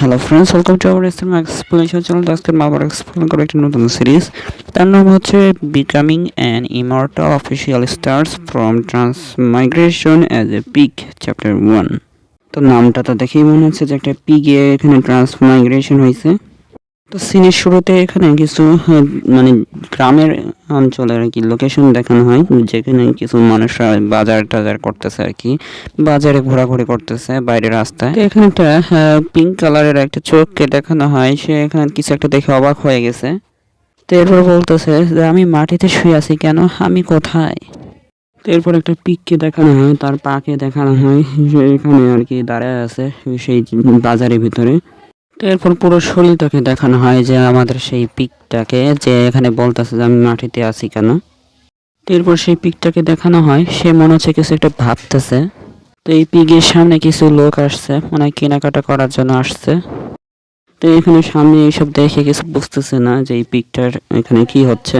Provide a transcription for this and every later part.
Hello friends welcome to our SM explanation channel আজকে আবার explain করে একটা নতুন সিরিজ তার নাম হচ্ছে becoming an immortal official stars from transmigration as a peak chapter one তো নামটা তো দেখেই মনে হচ্ছে যে একটা পিকে এখানে ট্রান্সমাইগ্রেশন হয়েছে। তো সিনের শুরুতে এখানে কিছু মানে গ্রামের অঞ্চলের আর কি লোকেশন দেখানো হয়, যেখানে কিছু মানুষরা বাজার টাজার করতেছে আর কি, বাজারে ঘোরাঘুরি করতেছে বাইরে রাস্তায়। এখানে একটা পিঙ্ক কালারের একটা চোখকে দেখানো হয়, সে এখানে কিছু একটা দেখে অবাক হয়ে গেছে। তো এরপর বলতেছে যে, আমি মাটিতে শুয়ে আছি কেন? আমি কোথায়? এরপর একটা পিককে দেখানো হয়, তার পাকে দেখানো হয় এখানে আর কি দাঁড়ায় আছে, সেই বাজারের ভিতরে। তো এরপর পুরো শরীরটাকে দেখানো হয় যে আমাদের সেই পিকটাকে, যে এখানে বলতেছে যে আমি মাটিতে আছি কেন। তো এরপর সেই পিকটাকে দেখানো হয়, সে মনে হচ্ছে কিছু একটা ভাবতেছে। তো এই পিকের সামনে কিছু লোক আসছে মানে কেনাকাটা করার জন্য আসছে। তো এখানে সামনে এইসব দেখে কিছু বুঝতেছে না যে এই পিকটার এখানে কি হচ্ছে।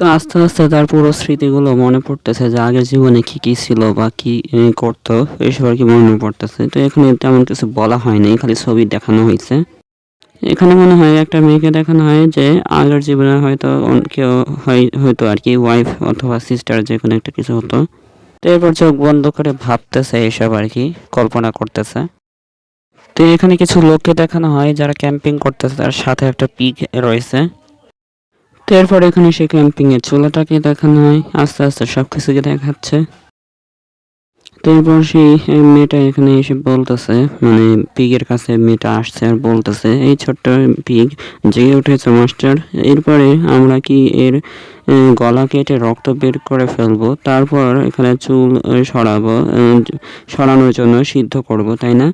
তো আস্তে আস্তে তার পুরো স্মৃতিগুলো মনে পড়তেছে যে আগের জীবনে কি কি ছিল বা কি করতো এইসব আর কি মনে পড়তেছে। তো এখানে তেমন কিছু বলা হয়নি, খালি ছবি দেখানো হয়েছে। এখানে মনে হয় একটা মেয়েকে দেখানো হয় যে আগের জীবনে হয়তো কেউ হয়- হয়তো আর কি ওয়াইফ অথবা সিস্টার যে কোনো একটা কিছু হতো। তো এরপর চোখ বন্ধ করে ভাবতেছে এইসব আর কি, কল্পনা করতেছে। তো এখানে কিছু লোককে দেখানো হয় যারা ক্যাম্পিং করতেছে, তার সাথে একটা পিক রয়েছে। তো এরপর এখানে সেই ক্যাম্পিং এর চুলাটাকে দেখানো হয়। আস্তে আস্তে সব কিছুকে দেখাচ্ছে। তো এরপর সেই মেয়েটা এখানে এসে বলতেছে মানে পিগের কাছে মেয়েটা আসছে আর বলতেছে, এই ছোট্ট পিগ জেগে উঠেছে, মাস্টার। এরপরে আমরা কি এর গলা কেটে রক্ত বের করে ফেলব? তারপর এখানে চুল সরাবো সরানোর জন্য সিদ্ধ করব, তাই না?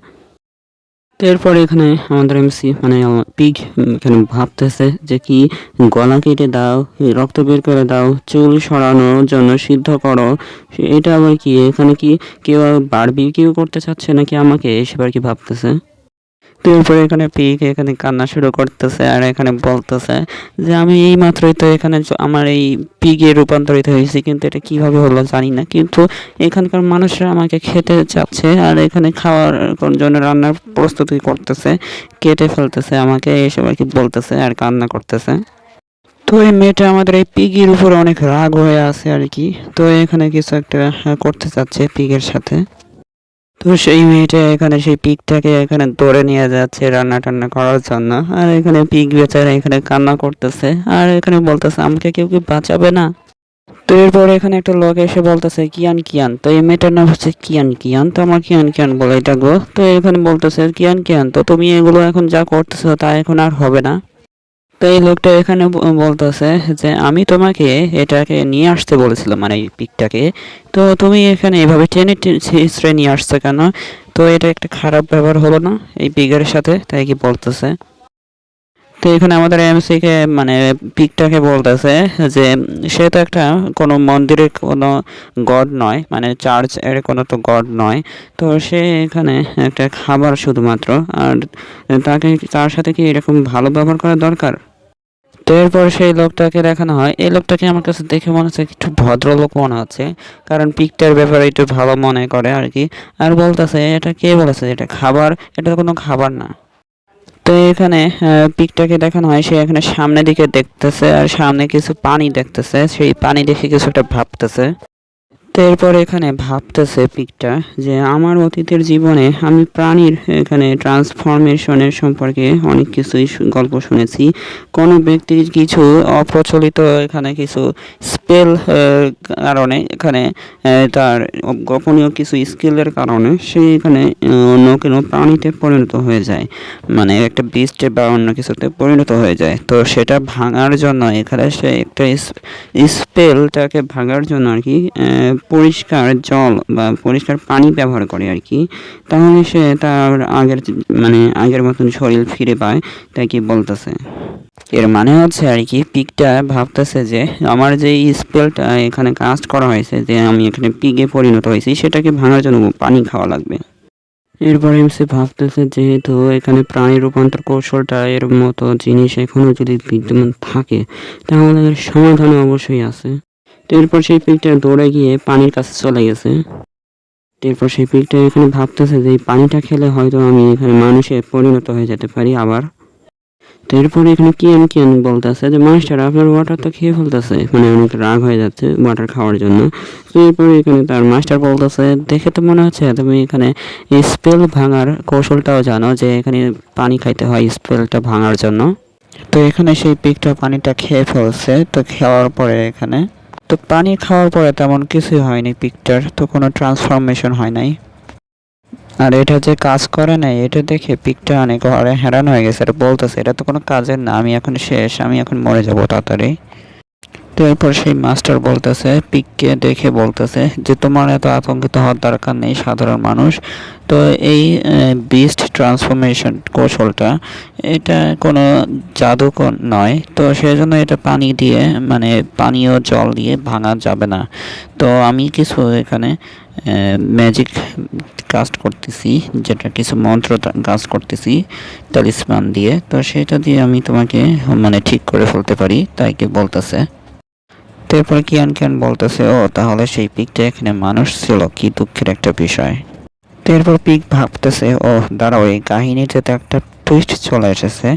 তো এরপর এখানে আমাদের এমসি মানে পিগ এখানে ভাবতেছে যে কি গলা কেটে দাও, রক্ত বের করে দাও, চুল সরানোর জন্য সিদ্ধ করো। এটা আবার কি? এখানে কি কেউ বারবি কেউ করতে চাচ্ছে নাকি আমাকে? এসে আর কি ভাবতেছে? তো এরপরে এখানে পিক, এখানে কান্না শুরু করতেছে আর এখানে বলতেছে যে, আমি এই মাত্রই তো এখানে আমার এই পিগে রূপান্তরিত হয়েছি, কিন্তু এটা কীভাবে হলো জানি না। কিন্তু এখানকার মানুষরা আমাকে খেতে চাচ্ছে আর এখানে খাওয়ার জন্য রান্নার প্রস্তুতি করতেছে, কেটে ফেলতেছে আমাকে এইসব আর কি বলতেছে আর কান্না করতেছে। তো এই মেয়েটা আমাদের এই পিগির উপরে অনেক রাগ হয়ে আছে আর কি। তো এখানে কিছু একটা করতে চাচ্ছে পিগের সাথে। তো সেই মেয়েটা এখানে সেই পিকটাকে এখানে ধরে নিয়ে যাচ্ছে রান্না টান্না করার জন্য। আর এখানে পিক বেচারা এখানে কান্না করতেছে। আর এখানে বলতেছে, আমাকে কেউ কি বাঁচাবে না? তো এরপর এখানে একটা লোক এসে বলতেছে, কিয়ান কিয়ান। তো এই মেয়েটার নাম হচ্ছে কিয়ান কিয়ান। তো আমার কিয়ান কিয়ান বলে, এটা গো। তো এখানে বলতেছে, কিয়ান কিয়ান, তো তুমি এগুলো এখন যা করতেছো তা এখন আর হবে না। তো এই লোকটা এখানে বলতেছে যে, আমি তোমাকে এটাকে নিয়ে আসতে বলেছিলাম মানে পিকটাকে। তো তুমি এখানে এভাবে ট্রেনে ছিঁচড়ে নিয়ে আসছো কেন? তো এটা একটা খারাপ ব্যবহার হলো না এই পিকের সাথে? তাই কি বলতেছে। তো এখানে আমাদের এমসি কে মানে পিকটাকে বলতেছে যে, সে তো একটা কোনো মন্দিরের কোনো গড নয় মানে চার্চের কোনো তো গড নয়। তো সে এখানে একটা খাবার শুধুমাত্র, আর তাকে, তার সাথে কি এরকম ভালো ব্যবহার করা দরকার? তো এরপর সেই লোকটাকে দেখানো হয়। এই লোকটাকে আমার কাছে দেখে মনে হচ্ছে একটু ভদ্রলোক মনে হচ্ছে, কারণ পিকটার ব্যাপারে একটু ভালো মনে করে আর কি। আর বলতেছে, এটা কে বলেছে? এটা খাবার? এটা তো কোনো খাবার না। তো এখানে পিকটাকে দেখানো হয়, সে এখানে সামনের দিকে দেখতেছে, আর সামনে কিছু পানি দেখতেছে, সেই পানি দেখে কিছু একটা ভাবতেছে। তো এরপর এখানে ভাবতেছে পিকটা যে আমার অতীতের জীবনে আমি প্রাণীর এখানে ট্রান্সফরমেশনের সম্পর্কে অনেক কিছুই গল্প শুনেছি। কোনো ব্যক্তির কিছু অপ্রচলিত এখানে কিছু স্পেল কারণে এখানে তার গোপনীয় কিছু স্কিলের কারণে সে এখানে অন্য কোনো প্রাণীতে পরিণত হয়ে যায়। মানে একটা বীজটে বা অন্য কিছুতে পরিণত হয়ে যায়। তো সেটা ভাঙার জন্য এখানে সে একটা স্পেলটাকে ভাঙার জন্য আর কি পরিষ্কার জল বা পরিষ্কার পানি ব্যবহার করে আর কি, তাহলে সে তার আগের মানে আগের মতন শরীর ফিরে পায়, তাই কি বলতেছে? এর মানে হচ্ছে আর কি পিকটা ভাবতেছে যে আমার যে স্পেলটা এখানে কাস্ট করা হয়েছে যে আমি এখানে পিগে পরিণত হয়েছি, সেটাকে ভাঙার জন্য পানি খাওয়া লাগবে। এরপর এমসি ভাবতেছে যেহেতু এখানে প্রাণী রূপান্তর কৌশলটা এর মতো জিনিস এখনও যদি বিদ্যমান থাকে, তাহলে এর সমাধান অবশ্যই আছে। তো এরপর সেই পিকটা দৌড়ে গিয়ে পানির কাছে চলে গেছে। এরপর সেই পিকটা এখানে ভাবতেছে যে পানিটা খেলে হয়তো আমি এখানে মানুষে পরিণত হয়ে যেতে পারি আবার। তো এরপরে এখানে কি আমি কি আমি বলতেছে যে, মাস্টার, আপনার ওয়াটার তো খেয়ে ফেলতেছে। মানে অনেক রাগ হয়ে যাচ্ছে ওয়াটার খাওয়ার জন্য। তো এরপরে এখানে তার মাস্টার বলতেছে, দেখে তো মনে হচ্ছে তুমি এখানে স্পেল ভাঙার কৌশলটাও জানো যে এখানে পানি খাইতে হয় স্পেলটা ভাঙার জন্য। তো এখানে সেই পিকটা পানিটা খেয়ে ফেলছে। তো খাওয়ার পরে এখানে তো পানি খাওয়ার পরে তেমন কিছুই হয়নি পিকটার তো কোনো ট্রান্সফরমেশন হয় নাই। আর এটা যে কাজ করে নাই, এটা দেখে পিকটা অনেক ঘরে হেরান হয়ে গেছে, এটা বলতেছে, এটা তো কোনো কাজের না, আমি এখন শেষ, আমি এখন মরে যাব তাড়াতাড়ি। তো এরপর সেই মাস্টার বলতেছে, পিককে দেখে বলতেছে যে, তোমার এত আতঙ্কিত হওয়ার দরকার নেই, সাধারণ মানুষ। তো এই বিস্ট ট্রান্সফরমেশন কৌশলটা, এটা কোনো জাদুকর নয়। তো সেই জন্য এটা পানি দিয়ে মানে পানীয় জল দিয়ে ভাঙা যাবে না। তো আমি কিছু এখানে ম্যাজিক কাস্ট করতেছি, যেটা কিছু মন্ত্র কাজ করতেছি তালিসমান দিয়ে। তো সেটা দিয়ে আমি তোমাকে মানে ঠিক করে ফেলতে পারি তাই কি তারপরে কিয়ান কিয়ান বলতেছে, ও, তাহলে সেই পিকটা এখানে মানুষ ছিল, কি দুঃখের একটা বিষয়। তো এরপর পিক ভাবতেছে, ও, দাঁড়াও, এই কাহিনীতে তো একটা টুইস্ট চলে এসেছে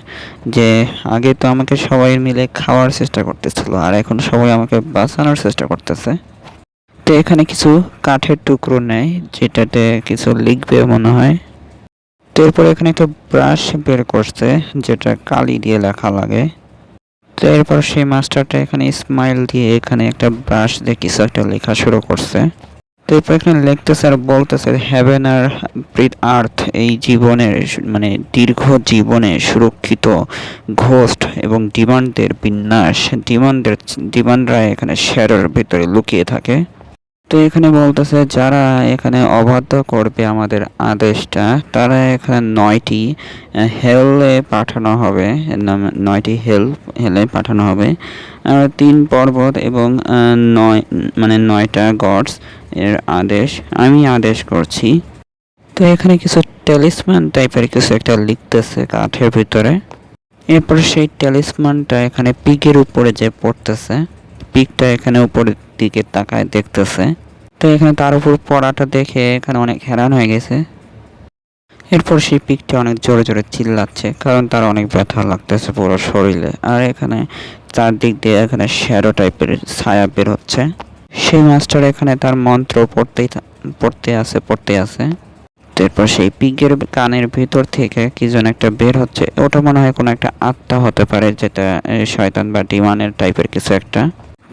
যে আগে তো আমাকে সবাই মিলে খাওয়ার চেষ্টা করতেছিল, আর এখন সবাই আমাকে বাঁচানোর চেষ্টা করতেছে। তো এখানে কিছু কাঠের টুকরো নেয়, যেটাতে কিছু লিখবে মনে হয়। তো এরপর এখানে একটা ব্রাশ বের করছে, যেটা কালি দিয়ে লেখা লাগে। তো এরপর সেই মাস্টারটা এখানে স্মাইল দিয়ে এখানে একটা ব্রাশ দিয়ে কিছু একটা লেখা শুরু করছে। তো এরপর এখানে লিখতেছে আর বলতেছে হ্যাভেন আর ব্রিথ আর্থ এই জীবনের মানে দীর্ঘ জীবনে সুরক্ষিত ঘোস্ট এবং ডিমান্ডের বিন্যাস, ডিমান্ডের, ডিমান্ডরা এখানে শেয়ারের ভিতরে লুকিয়ে থাকে। তো এখানে বলতেছে, যারা এখানে অবাধ্য করবে আমাদের আদেশটা, তারা এখানে নয়টি হেলে পাঠানো হবে নয়টি হেল হেলে পাঠানো হবে। আর তিন পর্বত এবং নয় মানে নয়টা গডস এর আদেশ। আমি আদেশ করছি। তো এখানে কিছু টেলিসম্যান টাইপের কিছু একটা লিখতেছে কাঠের ভিতরে। এরপরে সেই টেলিসম্যানটা এখানে পিকের উপরে যে পড়তেছে পিকটা এখানে উপরের দিকে তাকায় দেখতেছে। তো এখানে তার উপর পড়াটা দেখে এখানে অনেক হেরান হয়ে গেছে। এরপর সেই পিকটা অনেক জোরে জোরে চিল্লাচ্ছে, কারণ তার অনেক ব্যথা লাগতেছে পুরো শরীরে। আর এখানে চারদিক দিয়ে এখানে শ্যাডো টাইপের ছায়া বের হচ্ছে। সেই মাস্টার এখানে তার মন্ত্র পড়তেই পড়তে আছে পড়তে আছে। তারপর সেই পিগের কানের ভিতর থেকে কি যেন একটা বের হচ্ছে। ওটা মনে হয় কোনো একটা আত্মা হতে পারে, যেটা শয়তান বা ডিমানের টাইপের কিছু একটা।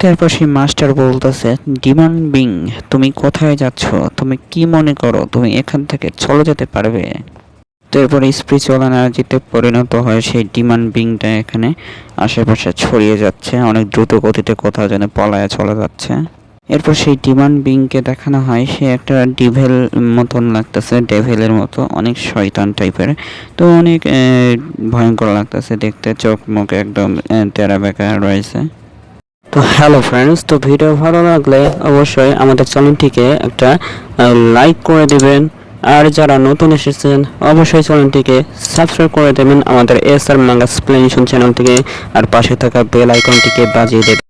তারপর সেই মাস্টার বলতেছে, ডিমান বিং, তুমি কোথায় যাচ্ছ? তুমি কি মনে করো? তুমি এখান থেকে চলে যেতে পারবে? তারপর স্পিরিচুয়াল এনার্জিতে পরিণত হয় সেই ডিমান বিংটা এখানে আশেপাশে ছড়িয়ে যাচ্ছে। অনেক দ্রুত গতিতে কোথাও যেন পলায় চলে যাচ্ছে। এরপর সেই ডিমান বিংকে দেখানো হয়, সে একটা ডিভেল মতন লাগতেছে, ডেভেলের মতো, অনেক শয়তান টাইপের। তো অনেক ভয়ঙ্কর লাগতেছে দেখতে, চোখ মুখ একদম তেরা বেঁকা রয়েছে। তো হ্যালো ফ্রেন্ডস তো ভিডিও ভালো লাগলে অবশ্যই আমাদের চ্যানেলটিকে একটা লাইক করে দিবেন। আর যারা নতুন এসেছেন, অবশ্যই চ্যানেলটিকে সাবস্ক্রাইব করে দেবেন আমাদের এস আর মাঙ্গা প্লেনেশন চ্যানেলটিকে আর পাশে থাকা বেল আইকনটিকে বাজিয়ে দেবেন।